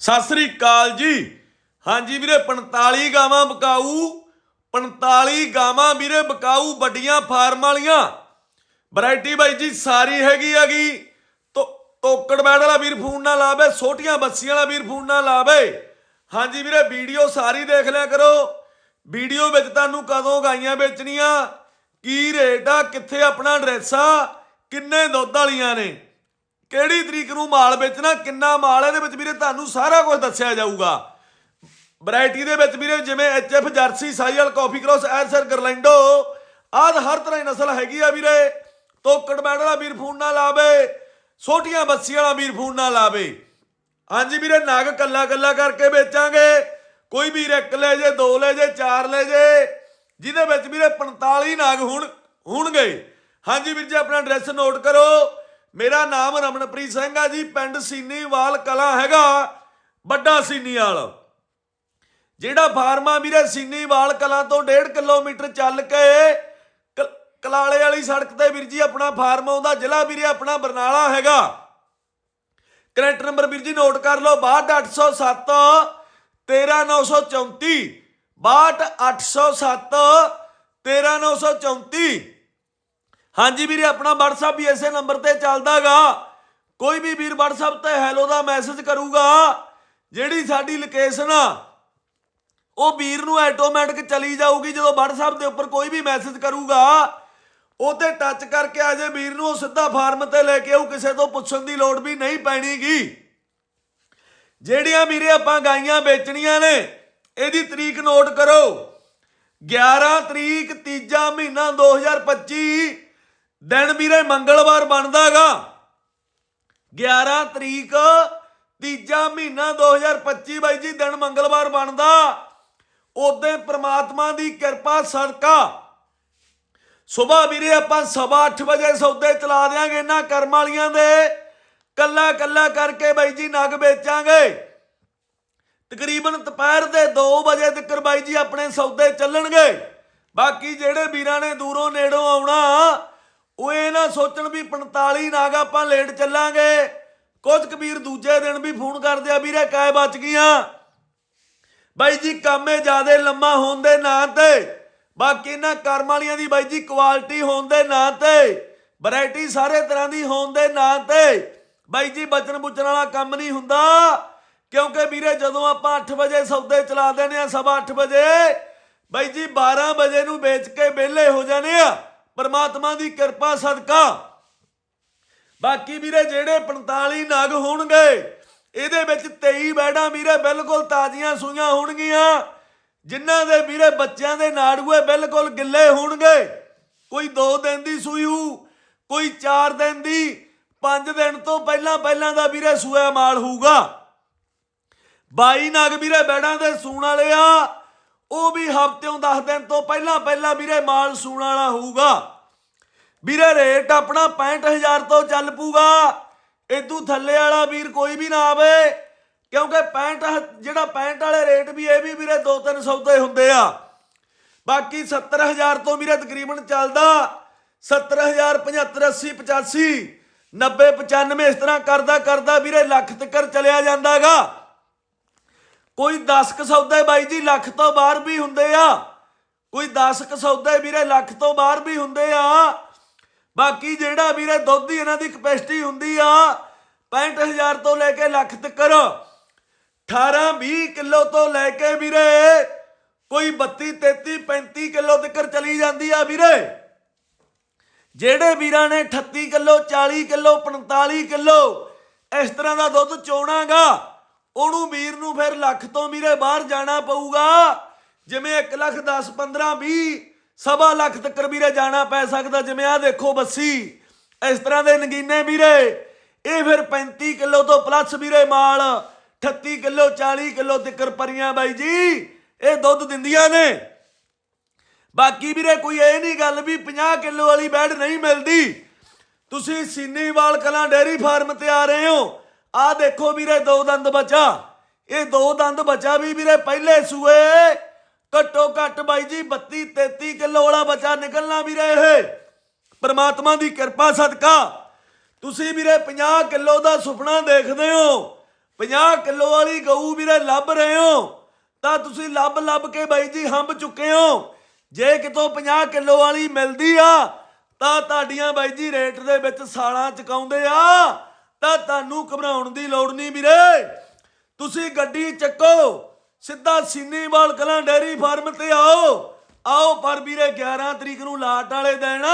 ਸਤਿ ਸ੍ਰੀ ਅਕਾਲ ਜੀ। ਹਾਂਜੀ ਵੀਰੇ 45 ਗਾਵਾਂ ਬਕਾਊ 45 ਗਾਵਾਂ ਵੀਰੇ ਬਕਾਊ ਵੱਡੀਆਂ ਫਾਰਮ ਵਾਲੀਆਂ। ਵੈਰਾਈਟੀ ਬਾਈ ਜੀ, ਸਾਰੀ ਹੈਗੀ ਹੈਗੀ। ਤੋ ਤੋਕੜ ਬੈੜ ਵਾਲਾ ਵੀਰ ਫੋਨ ਨਾ ਲਾਵੇ, ਛੋਟੀਆਂ ਬੱਸੀਆਂ ਵਾਲਾ ਵੀਰ ਫੋਨ ਨਾ ਲਾਵੇ। ਹਾਂਜੀ ਵੀਰੇ, ਵੀਡੀਓ ਸਾਰੀ ਦੇਖ ਲਿਆ ਕਰੋ। ਵੀਡੀਓ ਵਿੱਚ ਤੁਹਾਨੂੰ ਕਦੋਂ ਗਾਈਆਂ ਵੇਚਣੀਆਂ, ਕੀ ਰੇਟ ਆ, ਕਿੱਥੇ ਆਪਣਾ ਐਡਰੈਸ ਆ, ਕਿੰਨੇ ਦੁੱਧ ਵਾਲੀਆਂ ਨੇ। ਕਿਹੜੀ ਤਰੀਕ ਨੂੰ ਮਾਲ ਵੇਚਣਾ, ਕਿੰਨਾ ਮਾਲ ਇਹਦੇ ਵਿੱਚ ਵੀਰੇ ਤੁਹਾਨੂੰ ਸਾਰਾ ਕੁਝ ਦੱਸਿਆ ਜਾਊਗਾ। ਵੈਰਾਈਟੀ ਦੇ ਵਿੱਚ ਵੀਰੇ, ਜਿਵੇਂ ਐਚਐਫ ਜਰਸੀ, ਸਾਈਅਲ, ਕਾਫੀ ਕ੍ਰੋਸ ਐਸਰ ਗਰਲੈਂਡੋ, ਆਦ ਹਰ ਤਰ੍ਹਾਂ ਦੀ ਨਸਲ ਹੈਗੀ ਆ ਵੀਰੇ। ਤੋਕੜ ਬੈੜ ਵਾਲਾ ਵੀਰ ਫੋਨ ਨਾ ਲਾਵੇ ਛੋਟੀਆਂ ਬੱਸੀਆਂ ਵਾਲਾ ਵੀਰ ਫੋਨ ਨਾ ਲਾਵੇ। ਹਾਂਜੀ ਵੀਰੇ, ਨਾਗ ਕੱਲਾ ਕੱਲਾ ਕਰਕੇ ਵੇਚਾਂਗੇ। ਕੋਈ ਵੀਰ ਇੱਕ ਲੈ ਜੇ, ਦੋ ਲੈ ਜੇ, ਚਾਰ ਲੈ ਜੇ, ਜਿਹਦੇ ਵਿੱਚ ਵੀਰੇ 45 ਨਾਗ ਹੁਣ ਹੋਣਗੇ। ਹਾਂਜੀ ਵੀਰ ਜੀ, ਆਪਣਾ ਐਡਰੈਸ ਨੋਟ ਕਰੋ। ਮੇਰਾ ਨਾਮ ਰਮਨਪ੍ਰੀਤ ਸਿੰਘ ਆ ਜੀ, ਪਿੰਡ ਸੀਨੀਵਾਲ ਕਲਾ ਹੈਗਾ, ਵੱਡਾ ਸੀਨੀਵਾਲ। ਜਿਹੜਾ ਫਾਰਮਾ ਵੀਰੇ ਸੀਨੀਵਾਲ ਕਲਾਂ ਤੋਂ 1.5 ਕਿਲੋਮੀਟਰ ਚੱਲ ਕੇ ਕ- ਕਲਾਲੇ ਵਾਲੀ ਸੜਕ ਤੇ ਵੀਰ ਜੀ ਆਪਣਾ ਫਾਰਮ ਆਉਂਦਾ, ਜ਼ਿਲ੍ਹਾ ਵੀਰੇ ਆਪਣਾ ਬਰਨਾਲਾ ਹੈਗਾ। ਕਰੈਕਟ ਨੰਬਰ ਵੀਰ ਜੀ ਨੋਟ ਕਰ ਲਓ 62807 13934 62807 13934 ਹਾਂਜੀ ਵੀਰੇ, ਆਪਣਾ WhatsApp ਵੀ ਇਸੇ ਨੰਬਰ ਤੇ ਚੱਲਦਾਗਾ। ਕੋਈ ਵੀ ਵੀਰ WhatsApp ਤੇ ਹੈਲੋ ਦਾ ਮੈਸੇਜ ਕਰੂਗਾ, ਜਿਹੜੀ ਸਾਡੀ ਲੋਕੇਸ਼ਨ ਆ, ਉਹ ਵੀਰ ਨੂੰ ਆਟੋਮੈਟਿਕ ਚਲੀ ਜਾਊਗੀ ਜਦੋਂ WhatsApp ਦੇ ਉੱਪਰ ਕੋਈ ਵੀ ਮੈਸੇਜ ਕਰੂਗਾ। ਉਹ ਤੇ ਟੱਚ ਕਰਕੇ ਆ ਜੇ ਵੀਰ ਨੂੰ ਉਹ ਸਿੱਧਾ ਫਾਰਮ ਤੇ ਲੈ ਕੇ ਆਊ, ਕਿਸੇ ਤੋਂ ਪੁੱਛਣ ਦੀ ਲੋੜ ਵੀ ਨਹੀਂ ਪੈਣੀਗੀ। ਜਿਹੜੀਆਂ ਵੀਰੇ ਆਪਾਂ ਗਾਈਆਂ ਵੇਚਣੀਆਂ ਨੇ, ਇਹਦੀ ਤਰੀਕ ਨੋਟ ਕਰੋ। 11 ਤਰੀਕ ਤੀਜਾ ਮਹੀਨਾ 2025 ਦਿਨ ਵੀਰੇ ਮੰਗਲਵਾਰ ਬਣਦਾਗਾ 11 ਤਰੀਕ, ਤੀਜਾ ਮਹੀਨਾ 2025 ਬਾਈ ਜੀ, ਦਿਨ ਮੰਗਲਵਾਰ ਬਣਦਾ। ਉਦੋਂ ਪ੍ਰਮਾਤਮਾ ਦੀ ਕਿਰਪਾ ਸਦਕਾ। ਸਵੇਰ ਵੀਰੇ ਆਪਾਂ ਸਵਾ 8 ਵਜੇ ਸੌਦੇ ਚਲਾ ਦਿਆਂਗੇ ਇਹਨਾਂ ਕਰਮ ਵਾਲੀਆਂ ਦੇ। ਕੱਲਾ ਕੱਲਾ ਕਰਕੇ ਬਾਈ ਜੀ ਨਗ ਵੇਚਾਂਗੇ। ਤਕਰੀਬਨ ਦੁਪਹਿਰ ਦੇ 2 ਵਜੇ ਤੱਕ ਬਾਈ ਜੀ ਆਪਣੇ ਸੌਦੇ ਚੱਲਣਗੇ। ਬਾਕੀ ਜਿਹੜੇ ਵੀਰਾਂ ਨੇ ਦੂਰੋਂ ਨੇੜੋਂ ਆਉਣਾ ਉਹ ਇਹ ਨਾ ਸੋਚਣ ਵੀ 45 ਨਾਗ ਆਪਾਂ ਲੇਟ ਚੱਲਾਂਗੇ। ਕੁਝ ਕਬੀਰ ਦੂਜੇ ਦਿਨ ਵੀ ਫੋਨ ਕਰਦੇ ਆ, ਵੀਰੇ ਕਾਇ ਬਚ ਗਈਆਂ? ਬਾਈ ਜੀ, ਕੰਮੇ ਜਿਆਦੇ ਲੰਮਾ ਹੋਣ ਦੇ ਨਾਂ ਤੇ। ਬਾਕੀ ਇਹਨਾਂ ਕਰਮ ਵਾਲੀਆਂ ਦੀ ਬਾਈ ਜੀ ਕੁਆਲਿਟੀ ਹੋਣ ਦੇ ਨਾਂ ਤੇ। ਵੈਰਾਈਟੀ ਸਾਰੇ ਤਰ੍ਹਾਂ ਦੀ ਹੋਣ ਦੇ ਨਾਂ ਤੇ। ਬਾਈ ਜੀ, ਬਚਨ ਬੁਚਣ ਵਾਲਾ ਕੰਮ ਨਹੀਂ ਹੁੰਦਾ। ਕਿਉਂਕਿ ਵੀਰੇ ਜਦੋਂ ਆਪਾਂ 8 ਵਜੇ ਸੌਦੇ ਚਲਾ ਦਿੰਦੇ ਆ, ਸਵਾ 8 ਵਜੇ, ਬਾਈ ਜੀ 12 ਵਜੇ ਨੂੰ ਵੇਚ ਕੇ ਵਿਹਲੇ ਹੋ ਜਾਂਦੇ ਆ। ਪਰਮਾਤਮਾ ਦੀ ਕਿਰਪਾ ਸਦਕਾ। ਬਾਕੀ ਵੀਰੇ, ਜਿਹੜੇ 45 ਨਗ ਹੋਣਗੇ, ਇਹਦੇ ਵਿੱਚ 23 ਬੈਡਾਂ ਵੀਰੇ ਬਿਲਕੁਲ ਤਾਜ਼ੀਆਂ ਸੂਈਆਂ ਹੋਣਗੀਆਂ। ਜਿਨ੍ਹਾਂ ਦੇ ਵੀਰੇ ਬੱਚਿਆਂ ਦੇ ਨਾੜੂਏ ਬਿਲਕੁਲ ਗਿੱਲੇ ਹੋਣਗੇ। ਕੋਈ 2 ਦਿਨ ਦੀ ਸੂਈ ਹੋਊ, ਕੋਈ 4 ਦਿਨ ਦੀ 5 ਦਿਨ ਤੋਂ ਪਹਿਲਾਂ ਪਹਿਲਾਂ ਦਾ ਵੀਰੇ ਸੂਆ ਮਾਲ ਹੋਊਗਾ। 22 ਨਗ ਵੀਰੇ ਬੈਡਾਂ ਦੇ ਸੂਣ ਵਾਲੇ ਆ। ਉਹ ਵੀ ਹਫ਼ਤਿਓਂ 10 ਦਿਨ ਤੋਂ ਪਹਿਲਾਂ ਪਹਿਲਾਂ ਵੀਰੇ ਮਾਲ ਸੂਣ ਵਾਲਾ ਹੋਊਗਾ। ਵੀਰੇ ਰੇਟ ਆਪਣਾ 65000 ਤੋਂ ਚੱਲ ਪੂਗਾ ਇਦੋਂ ਥੱਲੇ ਵਾਲਾ ਵੀਰ ਕੋਈ ਵੀ ਨਾ ਆਵੇ, ਕਿਉਂਕਿ 65 ਜਿਹੜਾ 65 ਵਾਲੇ ਰੇਟ ਵੀ ਇਹ ਵੀ ਵੀਰੇ 2-3 ਸੌਦੇ ਹੁੰਦੇ ਆ। ਬਾਕੀ 70000 ਤੋਂ ਵੀਰੇ ਤਕਰੀਬਨ ਚੱਲਦਾ। 70000 75 80 85 90 95 ਇਸ ਤਰ੍ਹਾਂ ਕਰਦਾ ਕਰਦਾ ਵੀਰੇ ਲੱਖ ਤੱਕ ਚਲਿਆ ਜਾਂਦਾਗਾ। ਕੋਈ 10 ਕ ਸੌਦੇ ਬਾਈ ਜੀ ਲੱਖ ਤੋਂ ਬਾਹਰ ਵੀ ਹੁੰਦੇ ਆ। ਕੋਈ 10 ਕ ਸੌਦੇ ਵੀਰੇ ਲੱਖ ਤੋਂ ਬਾਹਰ ਵੀ ਹੁੰਦੇ ਆ। ਬਾਕੀ ਜਿਹੜਾ ਵੀਰੇ ਦੁੱਧ ਦੀ ਇਹਨਾਂ ਦੀ ਕਪੈਸਿਟੀ ਹੁੰਦੀ ਆ 65000 ਤੋਂ ਲੈ ਕੇ ਲੱਖ ਤੱਕ। 18 20 ਕਿਲੋ ਤੋਂ ਲੈ ਕੇ ਵੀਰੇ ਕੋਈ 32 33 35 ਕਿਲੋ ਤੱਕ ਚਲੀ ਜਾਂਦੀ ਆ ਵੀਰੇ। ਜਿਹੜੇ ਵੀਰਾਂ ਨੇ 38 ਕਿਲੋ 40 ਕਿਲੋ 45 ਕਿਲੋ ਇਸ ਤਰ੍ਹਾਂ ਦਾ ਦੁੱਧ ਚੋਣਾਗਾ। ਉਹਨੂੰ ਵੀਰ ਨੂੰ ਫਿਰ ਲੱਖ ਤੋਂ ਵੀਰੇ ਬਾਹਰ ਜਾਣਾ ਪਊਗਾ। ਜਿਵੇਂ 1 ਲੱਖ 10 15 20 ਸਵਾ ਲੱਖ ਤੱਕ ਵੀਰੇ ਜਾਣਾ ਪੈ ਸਕਦਾ। ਜਿਵੇਂ ਆ ਦੇਖੋ ਬੱਸੀ, ਇਸ ਤਰ੍ਹਾਂ ਦੇ ਨਗੀਨੇ ਵੀਰੇ ਇਹ ਫਿਰ 35 ਕਿਲੋ ਤੋਂ ਪਲੱਸ ਵੀਰੇ ਮਾਲ 38 ਕਿਲੋ 40 ਕਿਲੋ ਤੱਕ ਪਰੀਆਂ ਬਾਈ ਜੀ, ਇਹ ਦੁੱਧ ਦਿੰਦੀਆਂ ਨੇ। ਬਾਕੀ ਵੀਰੇ ਕੋਈ ਇਹ ਨਹੀਂ ਗੱਲ ਵੀ 50 ਕਿਲੋ ਵਾਲੀ ਬੈਡ ਨਹੀਂ ਮਿਲਦੀ। ਤੁਸੀਂ ਸੀਨੀਵਾਲ ਕਲਾਂ ਡੇਰੀ ਫਾਰਮ ਤੇ ਆ ਰਹੇ ਹੋ। ਆਹ ਦੇਖੋ ਵੀਰੇ, ਦੋ ਦੰਦ ਬੱਚਾ ਇਹ ਦੋ ਦੰਦ ਬੱਚਾ ਵੀ ਵੀਰੇ ਪਹਿਲੇ ਸੂਏ। ਘੱਟੋ ਘੱਟ ਬਾਈ ਜੀ 32 33 ਕਿਲੋ ਵਾਲਾ ਬੱਚਾ ਨਿਕਲਣਾ ਵੀਰੇ ਇਹ। ਪਰਮਾਤਮਾ ਦੀ ਕਿਰਪਾ, ਸਦਕਾ। ਤੁਸੀਂ ਵੀਰੇ 50 ਕਿਲੋ ਦਾ ਸੁਪਨਾ ਦੇਖਦੇ ਹੋ। 50 ਕਿਲੋ ਵਾਲੀ ਗਊ ਵੀਰੇ ਲੱਭ ਰਹੇ ਹੋ। ਤਾਂ ਤੁਸੀਂ ਲੱਭ ਲੱਭ ਕੇ ਬਾਈ ਜੀ ਹੰਬ ਚੁੱਕੇ ਹੋ। ਜੇ ਕਿਤੋਂ 50 ਕਿਲੋ ਵਾਲੀ ਮਿਲਦੀ ਆ, ਤਾਂ ਤੁਹਾਡੀਆਂ ਬਾਈ ਜੀ ਰੇਟ ਦੇ ਵਿੱਚ ਸਾਲਾਂ ਚਕਾਉਂਦੇ ਆ। ਤਾਂ ਤੁਹਾਨੂੰ ਘਬਰਾਉਣ ਦੀ ਲੋੜ ਨਹੀਂ ਵੀਰੇ। ਤੁਸੀਂ ਗੱਡੀ ਚੱਕੋ, ਸਿੱਧਾ ਸੀਨੀਵਾਲ ਕਲਾਂ ਡੈਰੀ ਫਾਰਮ ਤੇ ਆਓ। ਆਓ ਪਰ ਵੀਰੇ 11 ਤਰੀਕ ਨੂੰ ਲਾਟ ਵਾਲੇ ਦਿਨ।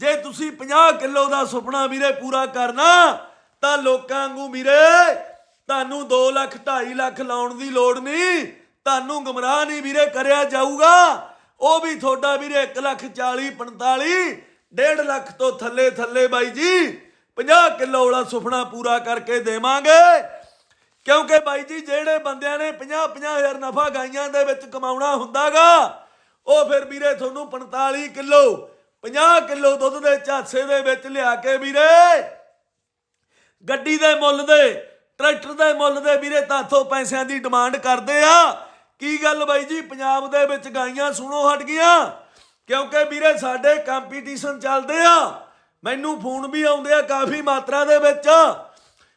ਜੇ ਤੁਸੀਂ 50 ਕਿਲੋ ਦਾ ਸੁਪਨਾ ਵੀਰੇ ਪੂਰਾ ਕਰਨਾ, ਤਾਂ ਲੋਕਾਂ ਵਾਂਗੂ ਵੀਰੇ, ਤੁਹਾਨੂੰ 2 ਲੱਖ 2.5 ਲੱਖ ਲਾਉਣ ਦੀ ਲੋੜ ਨਹੀਂ। ਤੁਹਾਨੂੰ ਗਮਰਾਹ ਨਹੀਂ ਵੀਰੇ, ਕਰਿਆ ਜਾਊਗਾ। ਉਹ ਵੀ ਤੁਹਾਡਾ ਵੀਰੇ 1 ਲੱਖ 40 45 1.5 ਲੱਖ ਤੋਂ ਥੱਲੇ ਥੱਲੇ ਬਾਈ ਜੀ। 50 ਕਿਲੋ ਵਾਲਾ ਸੁਪਨਾ ਪੂਰਾ ਕਰਕੇ ਦੇਵਾਂਗੇ। ਕਿਉਂਕਿ ਬਾਈ ਜੀ, ਜਿਹੜੇ ਬੰਦਿਆਂ ਨੇ 50 ਹਜ਼ਾਰ ਨਫਾ ਗਾਈਆਂ ਦੇ ਵਿੱਚ ਕਮਾਉਣਾ ਹੁੰਦਾਗਾ, ਉਹ ਫਿਰ ਵੀਰੇ ਤੁਹਾਨੂੰ 45 ਕਿਲੋ 50 ਕਿਲੋ ਦੁੱਧ ਦੇ ਝਾਸੇ ਦੇ ਵਿੱਚ ਲਿਆ ਕੇ ਵੀਰੇ, ਗੱਡੀ ਦੇ ਮੁੱਲ ਦੇ, ਟਰੈਕਟਰ ਦੇ ਮੁੱਲ ਦੇ ਵੀਰੇ ਤਾਥੋਂ ਪੈਸਿਆਂ ਦੀ ਡਿਮਾਂਡ ਕਰਦੇ ਆ। ਕੀ ਗੱਲ ਬਾਈ ਜੀ, ਪੰਜਾਬ ਦੇ ਵਿੱਚ ਗਾਈਆਂ ਸੁਣੋ ਹਟ ਗਈਆਂ, ਕਿਉਂਕਿ ਵੀਰੇ ਸਾਡੇ ਕੰਪੀਟੀਸ਼ਨ ਚੱਲਦੇ ਆ। ਮੈਨੂੰ ਫੋਨ ਵੀ ਆਉਂਦੇ ਆ ਕਾਫੀ ਮਾਤਰਾ ਦੇ ਵਿੱਚ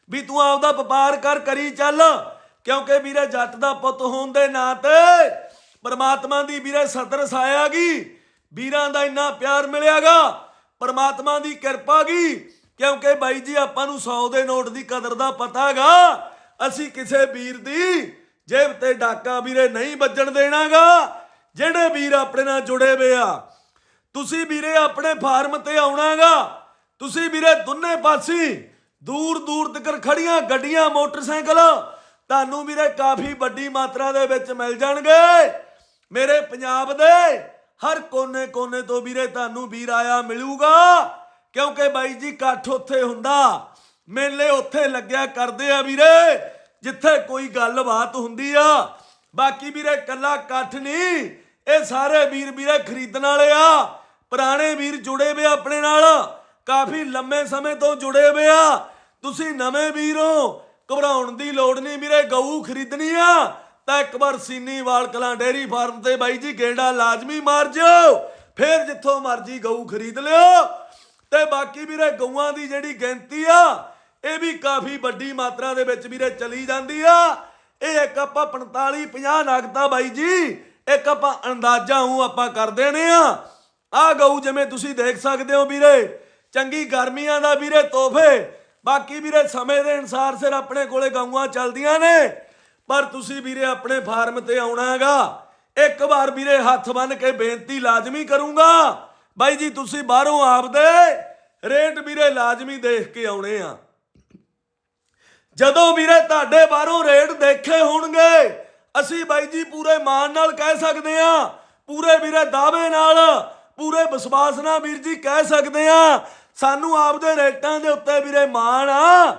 ਵੀ ਤੂੰ ਆਪਦਾ ਵਪਾਰ ਕਰ, ਕਰੀ ਚੱਲ। ਕਿਉਂਕਿ ਵੀਰੇ ਜੱਟ ਦਾ ਪੁੱਤ ਹੋਣ ਦੇ ਨਾਤੇ ਪਰਮਾਤਮਾ ਦੀ ਵੀਰੇ ਸਤਰ ਸਾਇਆ ਗਈ। ਵੀਰਾਂ ਦਾ ਇੰਨਾ ਪਿਆਰ ਮਿਲਿਆਗਾ, ਪਰਮਾਤਮਾ ਦੀ ਕਿਰਪਾ ਗਈ। ਕਿਉਂਕਿ ਬਾਈ ਜੀ, ਆਪਾਂ ਨੂੰ 100 ਦੇ ਨੋਟ ਦੀ ਕਦਰ ਦਾ ਪਤਾ ਪਤਾਗਾ ਅਸੀਂ ਕਿਸੇ ਵੀਰ ਦੀ ਜੇਬ ਤੇ ਡਾਕਾ ਵੀਰੇ ਨਹੀਂ ਵੱਜਣ ਦੇਣਾਗਾ, ਜਿਹੜੇ ਵੀਰ ਆਪਣੇ ਨਾਲ ਜੁੜੇ ਹੋਏ ਆ। ਤੁਸੀਂ ਵੀਰੇ ਆਪਣੇ ਫਾਰਮ ਤੇ ਆਉਣਾਗਾ। ਤੁਸੀਂ ਵੀਰੇ ਦੋਨੇ ਪਾਸੇ ਦੂਰ ਦੂਰ ਤੱਕ ਖੜੀਆਂ ਗੱਡੀਆਂ, ਮੋਟਰਸਾਈਕਲ, ਤੁਹਾਨੂੰ ਵੀਰੇ ਕਾਫੀ ਵੱਡੀ ਮਾਤਰਾ ਦੇ ਵਿੱਚ ਮਿਲ ਜਾਣਗੇ। ਮੇਰੇ ਪੰਜਾਬ ਦੇ ਹਰ ਕੋਨੇ-ਕੋਨੇ ਤੋਂ ਵੀਰੇ ਤੁਹਾਨੂੰ ਵੀਰ ਆਇਆ ਮਿਲੂਗਾ, ਕਿਉਂਕਿ ਬਾਈ ਜੀ ਇਕੱਠ ਉੱਥੇ ਹੁੰਦਾ, ਮੇਲੇ ਉੱਥੇ ਲੱਗਿਆ ਕਰਦੇ ਆ ਵੀਰੇ, ਜਿੱਥੇ ਕੋਈ ਗੱਲਬਾਤ ਹੁੰਦੀ ਆ। ਬਾਕੀ ਵੀਰੇ ਕੱਲਾ ਇਕੱਠ ਨਹੀਂ, ਇਹ ਸਾਰੇ ਵੀਰ ਵੀਰੇ ਖਰੀਦਣ ਵਾਲੇ ਆ, ਪੁਰਾਣੇ ਵੀਰ ਜੁੜੇ ਵੇ ਆਪਣੇ ਨਾਲ। ਕਾਫੀ ਲੰਮੇ ਸਮੇਂ ਤੋਂ ਜੁੜੇ ਵੇ ਆ। ਤੁਸੀਂ ਨਵੇਂ ਵੀਰੋ ਘਬਰਾਉਣ ਦੀ ਲੋੜ ਨਹੀਂ ਵੀਰੇ, ਗਊ ਖਰੀਦਣੀ ਆ। ਤਾਂ ਇੱਕ ਵਾਰ ਸੀਨੀਵਾਲ ਕਲਾਂ ਡੇਰੀ ਫਾਰਮ ਤੇ ਬਾਈ ਜੀ ਗੇੜਾ ਲਾਜ਼ਮੀ ਮਾਰ ਜਿਓ। ਫੇਰ ਜਿੱਥੋਂ ਮਰਜ਼ੀ ਗਊ ਖਰੀਦ ਲਿਓ। ਤੇ ਬਾਕੀ ਵੀਰੇ ਗਊਆਂ ਦੀ ਜਿਹੜੀ ਗਿਣਤੀ ਆ, ਇਹ ਵੀ ਕਾਫੀ ਵੱਡੀ ਮਾਤਰਾ ਦੇ ਵਿੱਚ ਵੀਰੇ ਚਲੀ ਜਾਂਦੀ ਆ। ਇਹ ਇੱਕ ਆਪਾਂ 45 50 ਨਗਤਾ ਬਾਈ ਜੀ, ਇੱਕ ਆਪਾਂ ਅੰਦਾਜ਼ਾ ਹੂੰ ਆਪਾਂ ਕਰ ਦੇਣੇ ਆ। ਆ ਗਊ ਜਿਵੇਂ ਤੁਸੀਂ ਦੇਖ ਸਕਦੇ ਹੋ ਵੀਰੇ ਚੰਗੀ ਗਰਮੀਆਂ ਦਾ ਵੀਰੇ ਤੋਹਫੇ। ਬਾਕੀ ਵੀਰੇ ਸਮੇਂ ਦੇ ਅਨਸਾਰ ਸਿਰ ਆਪਣੇ ਕੋਲੇ ਗਊਆਂ ਚੱਲਦੀਆਂ ਨੇ। ਪਰ ਤੁਸੀਂ ਵੀਰੇ ਆਪਣੇ ਫਾਰਮ ਤੇ ਆਉਣਾ ਹੈਗਾ। ਇੱਕ ਵਾਰ ਵੀਰੇ ਹੱਥ ਬੰਨ ਕੇ ਬੇਨਤੀ ਲਾਜ਼ਮੀ ਕਰੂੰਗਾ। ਬਾਈ ਜੀ, ਤੁਸੀਂ ਬਾਹਰੋਂ ਆਪਦੇ ਰੇਟ ਵੀਰੇ ਲਾਜ਼ਮੀ ਦੇਖ ਕੇ ਆਉਣੇ ਆ। ਜਦੋਂ ਵੀਰੇ ਤੁਹਾਡੇ ਬਾਹਰੋਂ ਰੇਟ ਦੇਖੇ ਹੋਣਗੇ, ਅਸੀਂ ਬਾਈ ਜੀ ਪੂਰੇ ਮਾਨ ਨਾਲ ਕਹਿ ਸਕਦੇ ਆ। ਪੂਰੇ ਵੀਰੇ ਦਾਅਵੇ ਨਾਲ, ਪੂਰੇ ਵਿਸ਼ਵਾਸ ਨਾਲ ਵੀਰ ਜੀ ਕਹਿ ਸਕਦੇ ਆ ਸਾਨੂੰ ਆਪਦੇ ਰੇਟਾਂ ਦੇ ਉੱਤੇ ਵੀਰੇ ਮਾਣ ਆ।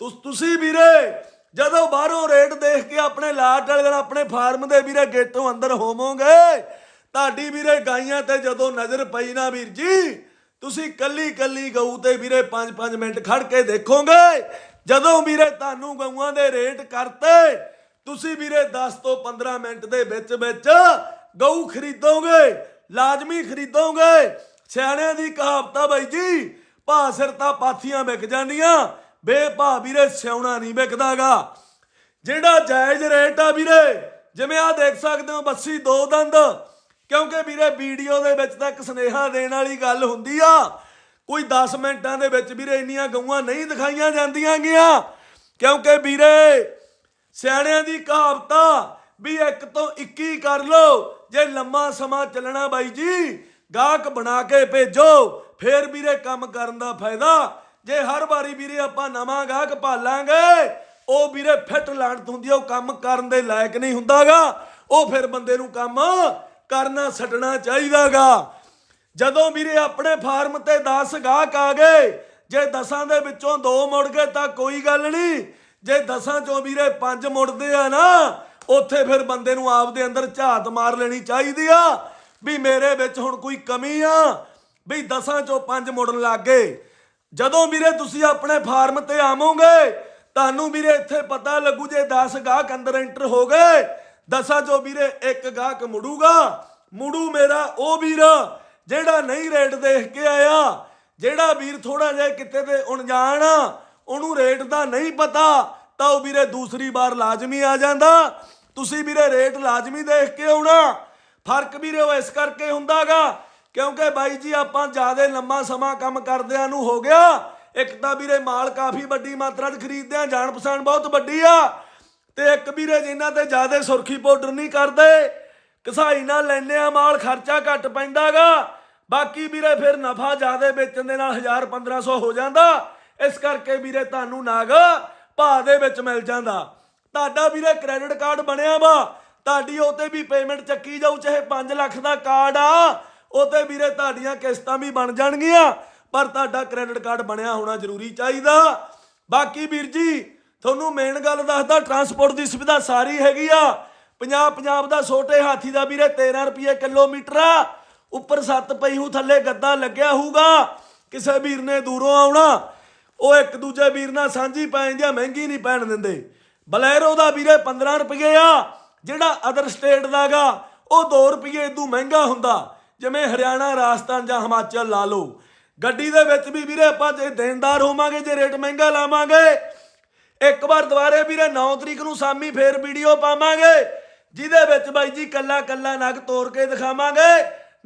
ਤੁਸੀਂ ਵੀਰੇ, ਜਦੋਂ ਬਾਹਰੋਂ ਰੇਟ ਦੇਖ ਕੇ ਆਪਣੇ ਲਾਟ ਵਾਲੇ ਦਿਨ ਆਪਣੇ ਫਾਰਮ ਦੇ ਵੀਰੇ ਗੇਟੋਂ ਅੰਦਰ ਹੋਵੋਗੇ, ਤੁਹਾਡੀ ਵੀਰੇ ਗਾਈਆਂ ਤੇ ਜਦੋਂ ਨਜ਼ਰ ਪਈ ਨਾ ਵੀਰ ਜੀ, ਤੁਸੀਂ ਕੱਲੀ ਕੱਲੀ ਗਊ ਤੇ ਵੀਰੇ 5-5 ਮਿੰਟ ਖੜ ਕੇ ਦੇਖੋਗੇ। ਜਦੋਂ ਵੀਰੇ ਤੁਹਾਨੂੰ ਗਊਆਂ ਦੇ ਰੇਟ ਕਰਤੇ, ਤੁਸੀਂ ਵੀਰੇ 10 ਤੋਂ 15 ਮਿੰਟ ਦੇ ਵਿੱਚ ਵਿੱਚ ਗਊ ਖਰੀਦੋਗੇ, ਲਾਜ਼ਮੀ ਖਰੀਦੋਗੇ ਸਿਆਣਿਆਂ ਦੀ ਕਹਾਵਤ ਬਾਈ ਜੀ ਭਾ ਸਿਰ ਤਾਂ ਪਾਥੀਆਂ ਵਿਕ ਜਾਂਦੀਆਂ ਬੇਭਾ ਵੀਰੇ ਸਿਉਣਾ ਨਹੀਂ ਵਿਕਦਾਗਾ। ਜਿਹੜਾ ਜਾਇਜ਼ ਰੇਟ ਆ ਵੀਰੇ, ਜਿਵੇਂ ਆ ਦੇਖ ਸਕਦੇ ਹੋ ਬੱਸੀ ਦੋ ਦੰਦ, ਕਿਉਂਕਿ ਵੀਰੇ ਵੀਡੀਓ ਦੇ ਵਿੱਚ ਤਾਂ ਇੱਕ ਸੁਨੇਹਾ ਦੇਣ ਵਾਲੀ ਗੱਲ ਹੁੰਦੀ ਆ, ਕੋਈ 10 ਮਿੰਟਾਂ ਦੇ ਵਿੱਚ ਵੀਰੇ ਇੰਨੀਆਂ ਗਊਆਂ ਨਹੀਂ ਦਿਖਾਈਆਂ ਜਾਂਦੀਆਂ ਗਿਆ, ਕਿਉਂਕਿ ਵੀਰੇ ਸਿਆਣਿਆਂ ਦੀ ਕਹਾਵਤਾ ਵੀ ਇੱਕ ਤੋਂ 21 ਕਰ ਲਓ, ਜੇ ਲੰਮਾ ਸਮਾਂ ਚੱਲਣਾ ਬਾਈ ਜੀ ਗਾਹਕ ਬਣਾ ਕੇ ਭੇਜੋ, ਫੇਰ ਵੀਰੇ ਕੰਮ ਕਰਨ ਦਾ ਫਾਇਦਾ। ਜੇ ਹਰ ਵਾਰੀ ਵੀਰੇ ਆਪਾਂ ਨਵਾਂ ਗਾਹਕ ਭਾਲਾਂਗੇ, ਉਹ ਵੀਰੇ ਫਿੱਟ ਲਾਣਤ ਹੁੰਦੀ ਉਹ ਕੰਮ ਕਰਨ ਦੇ ਲਾਇਕ ਨਹੀਂ ਹੁੰਦਾਗਾ। ਉਹ ਫਿਰ ਬੰਦੇ ਨੂੰ ਕੰਮ ਕਰਨਾ ਛੱਡਣਾ ਚਾਹੀਦਾਗਾ। ਜਦੋਂ ਵੀਰੇ ਆਪਣੇ ਫਾਰਮ ਤੇ 10 ਗਾਹਕ ਆ ਗਏ, ਜੇ 10ਾਂ ਦੇ ਵਿੱਚੋਂ 2 ਮੁੜ ਗਏ ਤਾਂ ਕੋਈ ਗੱਲ ਨਹੀਂ। ਜੇ 10ਾਂ ਚੋਂ ਵੀਰੇ 5 ਮੁੜਦੇ ਆ ਨਾ, ਉੱਥੇ ਫਿਰ ਬੰਦੇ ਨੂੰ ਆਪ ਦੇ ਅੰਦਰ ਝਾਤ ਮਾਰ ਲੈਣੀ ਚਾਹੀਦੀ ਆ। ਵੀ ਮੇਰੇ ਵਿੱਚ ਹੁਣ ਕੋਈ ਕਮੀ ਆ? ਵੀ 10ਾਂ ਚੋਂ ਪੰਜ ਮੁੜਨ ਲੱਗ ਗਏ। ਜਦੋਂ ਵੀਰੇ ਤੁਸੀਂ ਆਪਣੇ ਫਾਰਮ ਤੇ ਆਵੋਗੇ, ਤੁਹਾਨੂੰ ਵੀਰੇ ਇੱਥੇ ਪਤਾ ਲੱਗੂ ਜੇ 10 ਗਾਹਕ ਅੰਦਰ ਐਂਟਰ ਹੋ ਗਏ, ਦਸਾਂ ਚੋਂ ਵੀਰੇ ਇੱਕ ਗਾਹਕ ਮੁੜੂਗਾ। ਮੁੜੂ ਮੇਰਾ ਉਹ ਵੀਰ, ਜਿਹੜਾ ਨਹੀਂ ਰੇਟ ਦੇਖ ਕੇ ਆਇਆ। ਜਿਹੜਾ ਵੀਰ ਥੋੜਾ ਜਿਹਾ ਕਿਤੇ ਤੇ ਅਣਜਾਣ ਉਹਨੂੰ ਰੇਟ ਦਾ ਨਹੀਂ ਪਤਾ, ਤਾਂ ਉਹ ਵੀਰੇ ਦੂਸਰੀ ਵਾਰ ਲਾਜ਼ਮੀ ਆ ਜਾਂਦਾ। ਤੁਸੀਂ ਵੀਰੇ ਰੇਟ ਲਾਜ਼ਮੀ ਦੇਖ ਕੇ ਆਉਣਾ। ਫ਼ਰਕ ਵੀਰੇ ਉਹ ਇਸ ਕਰਕੇ ਹੁੰਦਾਗਾ, ਕਿਉਂਕਿ ਬਾਈ ਜੀ ਆਪਾਂ ਜ਼ਿਆਦਾ ਲੰਮਾ ਸਮਾਂ ਕੰਮ ਕਰਦਿਆਂ ਨੂੰ ਹੋ ਗਿਆ। ਇੱਕ ਤਾਂ ਵੀਰੇ ਮਾਲ ਕਾਫੀ ਵੱਡੀ ਮਾਤਰਾ 'ਚ ਖਰੀਦਦੇ ਆ, ਜਾਣ ਪਛਾਣ ਬਹੁਤ ਵੱਡੀ ਆ। ਤੇ ਇੱਕ ਵੀਰੇ ਜਿਨ੍ਹਾਂ ਤੇ ਜ਼ਿਆਦਾ ਸੁਰਖੀ ਪਾਊਡਰ ਨਹੀਂ ਕਰਦੇ, ਕਸਾਈ ਨਾਲ ਲੈਨੇ ਆ, ਮਾਲ ਖਰਚਾ ਘੱਟ ਪੈਂਦਾਗਾ। ਬਾਕੀ ਵੀਰੇ ਫਿਰ ਨਫਾ ਜ਼ਿਆਦਾ ਵੇਚਣ ਦੇ ਨਾਲ 1000 1500 ਹੋ ਜਾਂਦਾ। ਇਸ ਕਰਕੇ ਵੀਰੇ ਤੁਹਾਨੂੰ ਨਾਗ ਭਾਅ ਦੇ ਵਿੱਚ ਮਿਲ ਜਾਂਦਾ। ਤੁਹਾਡਾ ਵੀਰੇ ਕ੍ਰੈਡਿਟ ਕਾਰਡ ਬਣਿਆ ਵਾ। ਤੁਹਾਡੀ ਉਹ ਤੇ ਵੀ ਪੇਮੈਂਟ ਚੱਕੀ ਜਾਊ, ਚਾਹੇ 5 ਲੱਖ ਦਾ ਕਾਰਡ ਆ ਉਹ ਵੀਰੇ ਤੁਹਾਡੀਆਂ ਕਿਸ਼ਤਾਂ ਵੀ ਬਣ ਜਾਣਗੀਆਂ, ਪਰ ਤੁਹਾਡਾ ਕ੍ਰੈਡਿਟ ਕਾਰਡ ਬਣਿਆ ਹੋਣਾ ਜ਼ਰੂਰੀ ਚਾਹੀਦਾ। ਬਾਕੀ ਵੀਰ ਜੀ, ਤੁਹਾਨੂੰ ਮੇਨ ਗੱਲ ਦੱਸਦਾ ਟਰਾਂਸਪੋਰਟ ਦੀ ਸੁਵਿਧਾ ਸਾਰੀ ਹੈਗੀ ਆ। ਪੰਜਾਬ ਪੰਜਾਬ ਦਾ ਛੋਟੇ ਹਾਥੀ ਦਾ ਵੀਰੇ 13 ਰੁਪਏ ਕਿਲੋਮੀਟਰ ਆ। ਉੱਪਰ ਸੱਤ ਪਈ ਹੂ ਥੱਲੇ ਗੱਦਾ ਲੱਗਿਆ ਹੋਊਗਾ। ਕਿਸੇ ਵੀਰ ਨੇ ਦੂਰੋਂ ਆਉਣਾ, ਉਹ ਇੱਕ ਦੂਜੇ ਵੀਰ ਨਾਲ ਸਾਂਝੀ ਪੈ ਜਾਂਦੀ ਆ, ਮਹਿੰਗੀ ਨਹੀਂ ਪੈਣ ਦਿੰਦੇ। ਬਲੈਰੋ ਦਾ ਵੀਰੇ 15 ਰੁਪਏ ਆ। ਜਿਹੜਾ ਅਦਰ ਸਟੇਟ ਦਾਗਾ ਉਹ 2 ਰੁਪਏ ਇਦੋਂ ਮਹਿੰਗਾ ਹੁੰਦਾ। ਜਿਵੇਂ ਹਰਿਆਣਾ, ਰਾਜਸਥਾਨ ਜਾਂ ਹਿਮਾਚਲ ਲਾ ਲਓ। ਗੱਡੀ ਦੇ ਵਿੱਚ ਵੀ ਵੀਰੇ ਆਪਾਂ ਜੇ ਦੇਣਦਾਰ ਹੋਵਾਂਗੇ, ਜੇ ਰੇਟ ਮਹਿੰਗਾ ਲਾਵਾਂਗੇ, ਇੱਕ ਵਾਰ ਦੁਬਾਰੇ ਵੀਰੇ 9 ਤਰੀਕ ਨੂੰ ਸਾਮੀ ਫੇਰ ਵੀਡੀਓ ਪਾਵਾਂਗੇ, ਜਿਹਦੇ ਵਿੱਚ ਬਾਈ ਜੀ ਕੱਲਾ ਕੱਲਾ ਨਗ ਤੋੜ ਕੇ ਦਿਖਾਵਾਂਗੇ,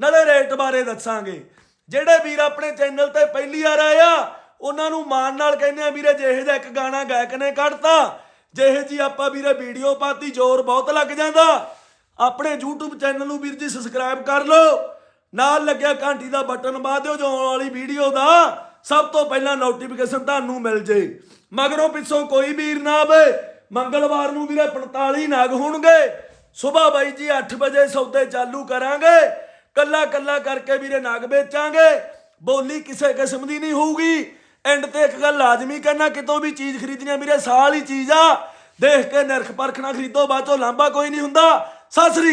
ਨਾਲੇ ਰੇਟ ਬਾਰੇ ਦੱਸਾਂਗੇ। ਜਿਹੜੇ ਵੀਰ ਆਪਣੇ ਚੈਨਲ ਤੇ ਪਹਿਲੀ ਵਾਰ ਆਏ ਆ, ਉਹਨਾਂ ਨੂੰ ਮਾਣ ਨਾਲ ਕਹਿੰਦੇ ਆ ਵੀਰੇ, ਜਿਹੇ ਜਿਹਾ ਇੱਕ ਗਾਣਾ ਗਾਇਕ ਨੇ ਕੱਢਤਾ ਜਿਹੇ ਜੀ ਆਪਾਂ ਵੀਰੇ ਵੀਡੀਓ ਪਾਤੀ, ਜ਼ੋਰ ਬਹੁਤ ਲੱਗ ਜਾਂਦਾ। ਆਪਣੇ YouTube ਚੈਨਲ ਨੂੰ ਵੀਰ ਜੀ ਸਬਸਕ੍ਰਾਈਬ ਕਰ ਲਓ। ਨਾਲ ਲੱਗਿਆ ਘੰਟੀ ਦਾ ਬਟਨ ਬਾਹ ਦਿਓ ਜੋ ਆਉਣ ਵਾਲੀ ਵੀਡੀਓ ਦਾ। ਸਭ ਤੋਂ ਪਹਿਲਾਂ ਨੋਟੀਫਿਕੇਸ਼ਨ ਤੁਹਾਨੂੰ ਮਿਲ ਜੇ। ਮਗਰੋਂ ਪਿੱਛੋਂ ਕੋਈ ਵੀਰ ਨਾ ਆਵੇ। ਮੰਗਲਵਾਰ ਨੂੰ ਵੀਰੇ 45 ਨਾਗ ਹੋਣਗੇ। ਸਵੇਰ ਬਾਈ ਜੀ 8 ਵਜੇ ਸੌਦੇ ਚਾਲੂ ਕਰਾਂਗੇ। ਕੱਲਾ ਕੱਲਾ ਕਰਕੇ ਵੀਰੇ ਨਾਗ ਵੇਚਾਂਗੇ। ਬੋਲੀ ਕਿਸੇ ਕਿਸਮ ਦੀ ਨਹੀਂ ਹੋਊਗੀ। ਐਂਡ ਤੇ ਇੱਕ ਗੱਲ ਲਾਜ਼ਮੀ ਕਰਨਾ ਕਿਤੋਂ ਵੀ ਚੀਜ਼ ਖਰੀਦਣੀ ਆ ਵੀਰੇ, ਸਾਲ ਹੀ ਚੀਜ਼ ਆ। ਦੇਖ ਕੇ ਨਿਰਖ ਪਰਖ ਨਾ ਖਰੀਦੋ, ਬਾਅਦ ਚੋਂ ਲਾਂਭਾ ਕੋਈ ਨਹੀਂ ਹੁੰਦਾ। ਸਤਿ ਸ੍ਰੀ